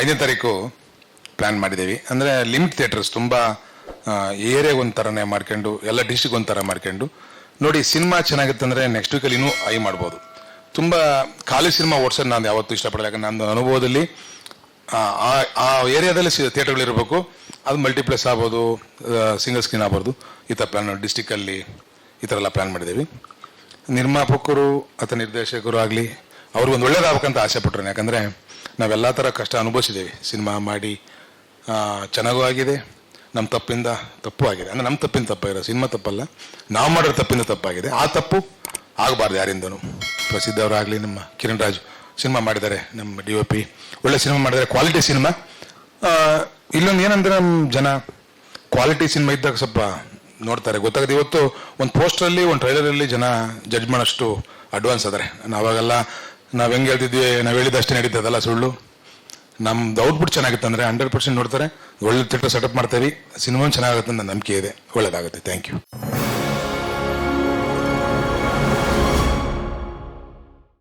ಐದನೇ ತಾರೀಕು ಪ್ಲ್ಯಾನ್ ಮಾಡಿದ್ದೀವಿ. ಅಂದರೆ ಲಿಮಿಟ್ ಥಿಯೇಟರ್ಸ್ ತುಂಬ ಏರಿಯಾಗೆ ಒಂಥರನೇ ಥರನೇ ಮಾಡ್ಕೊಂಡು ಎಲ್ಲ ಡಿಸ್ಟಿಕ್ ಒಂಥರ ಥರ ಮಾಡ್ಕೊಂಡು ನೋಡಿ ಸಿನಿಮಾ ಚೆನ್ನಾಗಿತ್ತು ಅಂದರೆ ನೆಕ್ಸ್ಟ್ ವೀಕಲ್ಲಿ ಇನ್ನೂ ಐ ಮಾಡ್ಬೋದು. ತುಂಬ ಖಾಲಿ ಸಿನಿಮಾ ಓಡಿಸೋದು ನಾನು ಯಾವತ್ತೂ ಇಷ್ಟಪಡಲ್ಲ. ಯಾಕಂದ್ರೆ ನನ್ನ ಅನುಭವದಲ್ಲಿ ಆ, ಏರಿಯಾದಲ್ಲಿ ಥಿಯೇಟರ್ಗಳಿರಬೇಕು ಅದು ಮಲ್ಟಿಪ್ಲೆಕ್ಸ್ ಆಗ್ಬೋದು ಸಿಂಗಲ್ ಸ್ಕ್ರೀನ್ ಆಗ್ಬೋದು. ಈ ಥರ ಪ್ಲ್ಯಾನ್ ಡಿಸ್ಟಿಕ್ಕಲ್ಲಿ ಈ ಥರ ಎಲ್ಲ ಪ್ಲ್ಯಾನ್ ಮಾಡಿದ್ದೀವಿ. ನಿರ್ಮಾಪಕರು ಅಥವಾ ನಿರ್ದೇಶಕರು ಆಗಲಿ ಅವ್ರಿಗೆ ಒಂದು ಒಳ್ಳೇದಾಗಬೇಕಂತ ಆಸೆ ಪಟ್ರು. ಯಾಕಂದರೆ ನಾವೆಲ್ಲ ಥರ ಕಷ್ಟ ಅನುಭವಿಸಿದ್ದೇವೆ ಸಿನಿಮಾ ಮಾಡಿ ಚೆನ್ನಾಗೂ ಆಗಿದೆ. ನಮ್ಮ ತಪ್ಪಿಂದ ತಪ್ಪು ಆಗಿದೆ. ಅಂದರೆ ನಮ್ಮ ತಪ್ಪಿಂದ ತಪ್ಪಾಗಿರೋ ಸಿನಿಮಾ ತಪ್ಪಲ್ಲ. ನಾವು ಮಾಡಿರೋ ತಪ್ಪಿಂದ ತಪ್ಪಾಗಿದೆ. ಆ ತಪ್ಪು ಆಗಬಾರ್ದು ಯಾರಿಂದನೂ. ಪ್ರಸಿದ್ಧವರಾಗಲಿ ನಮ್ಮ ಕಿರಣ್ ರಾಜು ಸಿನಿಮಾ ಮಾಡಿದ್ದಾರೆ. ನಮ್ಮ ಡಿ ಒ ಪಿ ಒಳ್ಳೆ ಸಿನಿಮಾ ಮಾಡಿದ್ದಾರೆ. Quality cinema. ಇಲ್ಲೊಂದು ಏನಂದ್ರೆ ನಮ್ಮ ಜನ ಕ್ವಾಲಿಟಿ ಸಿನಿಮಾ ಇದ್ದಾಗ ಸ್ವಲ್ಪ ನೋಡ್ತಾರೆ. ಗೊತ್ತಾಗುತ್ತೆ ಇವತ್ತು ಒಂದು ಪೋಸ್ಟರಲ್ಲಿ ಒಂದು ಟ್ರೈಲರಲ್ಲಿ ಜನ ಜಡ್ಜ್ ಮಾಡೋಷ್ಟು ಅಡ್ವಾನ್ಸ್ ಆದರೆ ನಾವಾಗೆಲ್ಲ ನಾವು ಹೆಂಗೆ ಹೇಳ್ತಿದ್ವಿ, ನಾವು ಹೇಳಿದಷ್ಟೇ ನಡೀತದೆ ಅದೆಲ್ಲ ಸುಳ್ಳು? ನಮ್ದು ಔಟ್ಪುಟ್ ಚೆನ್ನಾಗುತ್ತೆ ಅಂದರೆ ಹಂಡ್ರೆಡ್ ಪರ್ಸೆಂಟ್ ನೋಡ್ತಾರೆ, ಒಳ್ಳೆ ಥಿಯೇಟರ್ ಸೆಟಪ್ ಮಾಡ್ತೀವಿ ಸಿನಿಮಾ ಚೆನ್ನಾಗುತ್ತೆ ಅಂತ ನಂಬಿಕೆ ಇದೆ. ಒಳ್ಳೇದಾಗುತ್ತೆ. Thank you